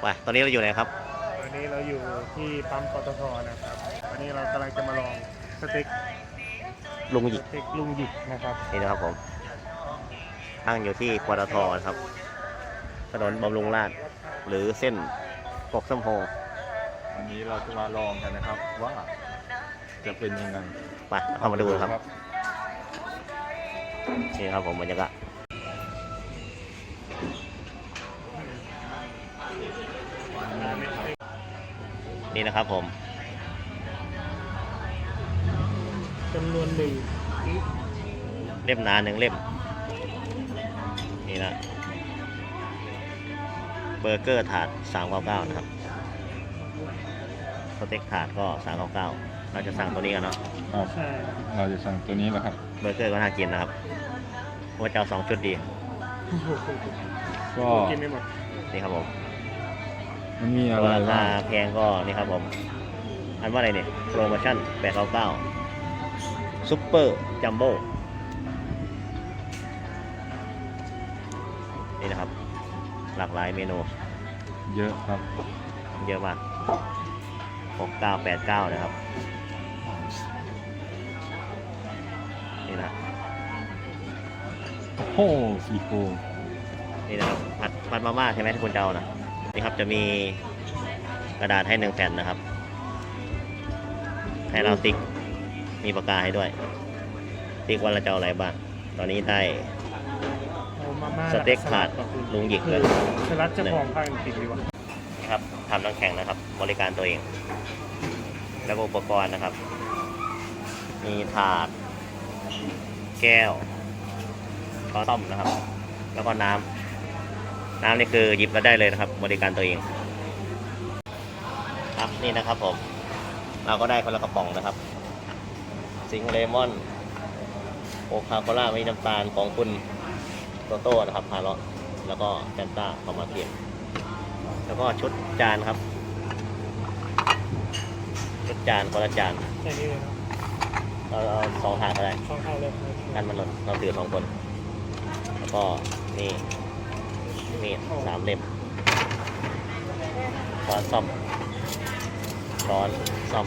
ไปตอนนี้เราอยู่ไหนครับ วันนี้เราอยู่ที่ปั๊มปตทนะครับ วันนี้เรากำลังจะมาลองสเต็กลุงหสยิกเต็กลุงหยิกนะครับ นี่นะครับผมตั้งอยู่ที่ปตทนะครับ ถนนบำรุงราษฎร์หรือเส้นปกส้มโฮวันนี้เราจะมาลองกันนะครับว่าจะเป็นยังไงไปเข้ามาดูนะครับ นี่ครับผมบรรยากาศ นี่นะครับผมจำนวนหนึ่งเล่มหนาหนึ่งเล่ม นี่นะเบอร์เกอร์ถาด 399 นะครับสเต็กถาดก็ 399 เราจะสั่งตัวนี้กันเนาะครับใช่เราจะสั่งตัวนี้แหละครับ เบอร์เกอร์ก็น่ากินนะครับว่าจะเอาสองชุดดี ก็กินไม่หมด นี่ครับผม มันมีอะตัวไรราบ้าคางแพงก็นี่ครับผม อันว่าอะไรเนี่ยโปรโมชั่น899ซุปเปอร์จัมโบ้นี่นะครับ หลากหลายเมนู เยอะครับ เยอะมาก6989 นะครับ นี่นะโอ้ซีโครงนี่นะครับผัดผัดมาม่าใช่ไหมที่คุณเจ้านะ นี่ครับจะมีกระดาษให้หนึ่งแผ่นนะครับ ให้เราติ๊กมีปากกาให้ด้วย ติ๊กว่าเราจะเอาอะไรบ้าง ตอนนี้ได้เอามาม่าสเต็กถาดกับคุณลุงหยิกคืเลอยสลัดจะของภาคอังกฤษดีวะนะครับทำน้ำแข็งนะครับ บริการตัวเอง แล้วก็อุปกรณ์นะครับ มีถาด แก้วช้อนส้อมนะครับ แล้วก็น้ำ น้ำนี่คือหยิบมาได้เลยนะครับ บริการตัวเอง ครับนี่นะครับผม เราก็ได้คนละกระป๋องนะครับ สิงห์เลมอนโอคาโคล่าไม่มีน้ำตาลของคุณโตโต้นะครับพาเลาะแล้วก็แฟนต้าเข้ามาเก็บแล้วก็ชุดจานครับ ชุดจานคนละจานใช่นี่เลยนะเราเอาสองถาดก็ได้ช่องเข้าเลยกันมันหล่นเราถือสองคน แล้วก็นี่ มีดสามเล่มช้อนซ่อมช้อนซ่อม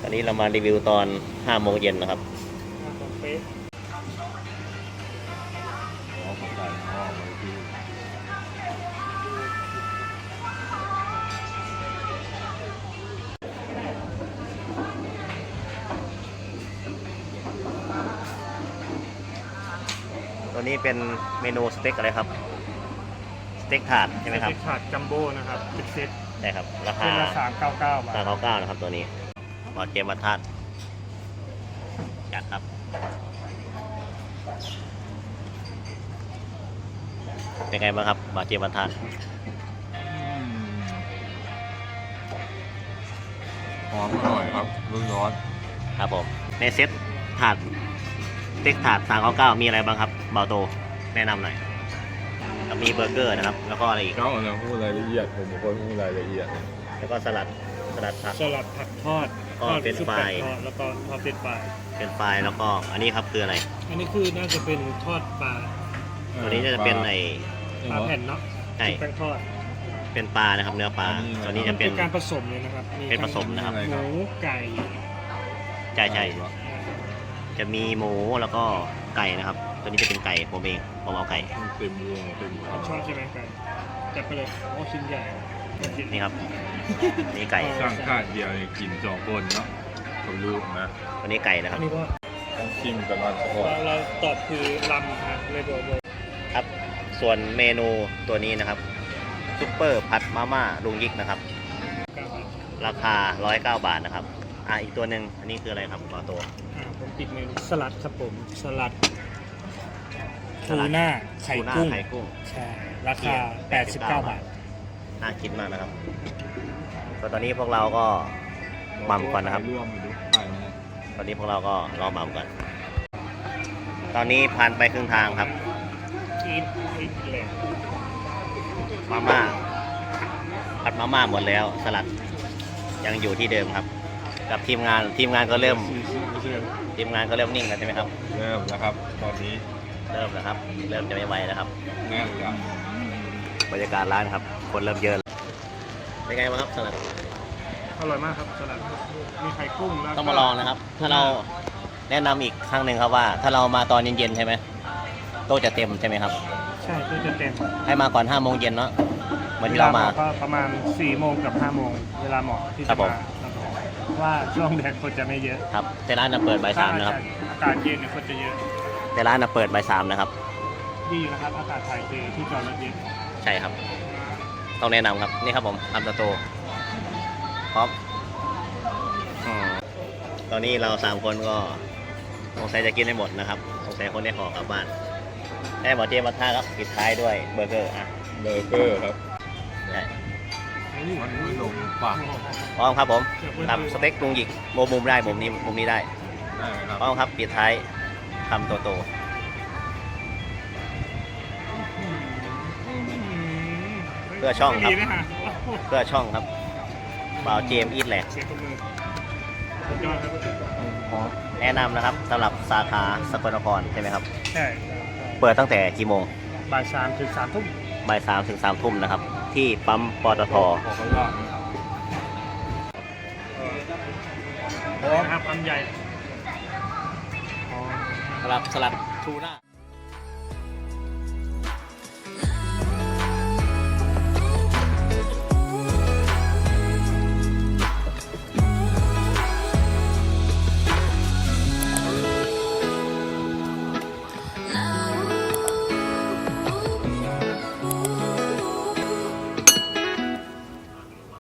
ตอนนี้เรามารีวิวตอน5โมงเย็นนะครับ ตัวนี้เป็นเมนูสเต็กอะไรครับ สเต็กถาดใช่ไหมครับสเต็กถาดจัมโบ้นะครับเป็นเซตใช่ครับ ราเป็คานละสามเก้าเก้าบาสาทมเก้าเก้านะครับตัวนี้บอดเกมมาทาดจัดครับเป็นไงบ้างครับบอดเกมมาทาดหอมอร่อยครับร้อนครับผมในเซ็ตถาดส เต็กถาดสามเก้าเก้ามีอะไรบ้างครับเบาโตแนะนำหน่อยแล้วมีเบอร์เกอร์นะครับ แล้วก็อะไรอีกๆเขาเราพูดรายละเอียดผมเป็นคนพูดรายละเอียดแล้วก็สลัดสลัดผัก สลัดผักทอดก็ทอดเป็นซุปไฟ ไก่ทอดแล้วก็ทอดเป็นปลาเป็นไฟล์แล้วก็อันนี้ครับคืออะไร อันนี้คือน่าจะเป็นทอดปลาตัวนี้จะเป็นไอปลาแผ่นเนาะใช่แป้งทอดเป็นปลานะครับ เนื้อปลาตัวนี้จะเป็น การผสมเลยนะครับเป็นผสม นะครับ หมูไก่ ใช่ใช่ จะมีหมูแล้วก็ไก่นะครับ ตัวนี้จะเป็นไก่ผมเองผมเอาไก่มันเต็มวงเต็มครับชอบใช่ไหมไก่จัดไปเลยโอ้ชิ้นใหญ่นี่ครับนี่ไก่สร้างคาดเดียวเนี่ยกินสองคนเนาะผมรู้นะตัวนี้ไก่นะครับอันนี้ก็ต้องชิมกันมาสักก่อเรานเราตอบคือลำครับเลยบอกเลยครับ ส่วนเมนูตัวนี้นะครับซุปเปอร์ผัดมาม่าลุงยิกนะครับเก้าบาทราคา 109 บาทนะครับ อะอีกตัวหนึ่งอันนี้คืออะไรครับขอตัว อ่าผมปิดเมนูสลัดครับผมสลัดสทูลัดน่าไข่ทูน่ากุ้งไข่กุ้ง ใช่ราคา 89 บาท น่ากินมากนะครับก็ตอนนี้พวกเราก็หม่ำก่อนนะครับ ร่วมมาดูถ่ายมาตอนนี้พวกเราก็รอหม่ำก่อน ตอนนี้ผ่านไปครึ่งทางครับอีทอีทเลยมาม่าผัดมาม่าหมดแล้ว สลัดยังอยู่ที่เดิมครับ กับทีมงานทีมงานก็เริ่มไม่ใช่ทีมงานก็เริ่มนิ่งแล้วใช่ไหมครับ เริ่มแล้วครับ ตอนนี้เริ่มแล้วครับ เริ่มจะไม่ไหวแล้วครับแน่นแล้วบรรยากาศร้านครับ คนเริ่มเยอะเป็นไงบ้างครับสำหรับอร่อยมากครับสลัดมีไข่กุ้งแล้วก็ต้องมาลองนะครับ ถ้าเราแนะนำอีกครั้งหนึ่งครับว่า ถ้าเรามาตอนเย็นๆใช่ไหมโต๊ะจะเต็มใช่ไหมครับ ใช่ตัวจะเต็มให้มาก่อน5โมงเย็นเนาะเหมือนที่เรามา ก็ประมาณ4โมงกับ5โมงเวลาเหมาะที่ครัจะบผม มาครับผม ว่าช่วงแดดคนจะไม่เยอะครับแต่ร้านน่ะเปิดบ่ายสามนะครับอากาศเย็นเนี่ยคนจะเยอะแต่ร้านน่ะเปิดบ่ายสามนะครับ ดีนะครับ อากาศถ่ายเทที่จอดรถเย็น ใช่ครับ ต้องแนะนำครับ นี่ครับผมอัมตโตพร้อมอืมตอนนี้เราสามคนก็สงสัยจะกินได้หมดนะครับสงสัยคนได้ห่อกลับบ้านได้หมอเจมาท่าครับปิดท้ายด้วยเบอร์เกอร์อะเบอร์เกอร์ครับใช่ มันไม่ลงปากพร้อมครับผมครับสเต็กปรุงหยิกโมมุมได้มุมนี้มุมนี้ได้ได้ไหมครับพร้อมครับปิดท้ายคำโตโตเพื่อช่องครับดีไหมฮะเพื่อช่องครับบ่าวเจมส์อีทแหลกเสียงตบมือสุดยอดครับแนะนำนะครับสำหรับสาขาสกลนครใช่ไหมครับใช่เปิดตั้งแต่กี่โมงบ่ายสามถึงสามทุ่มบ่ายสามถึงสามทุ่มนะครับ ที่ปั๊มปตทครับครับคำใหญ่สลับสลัดทูน่า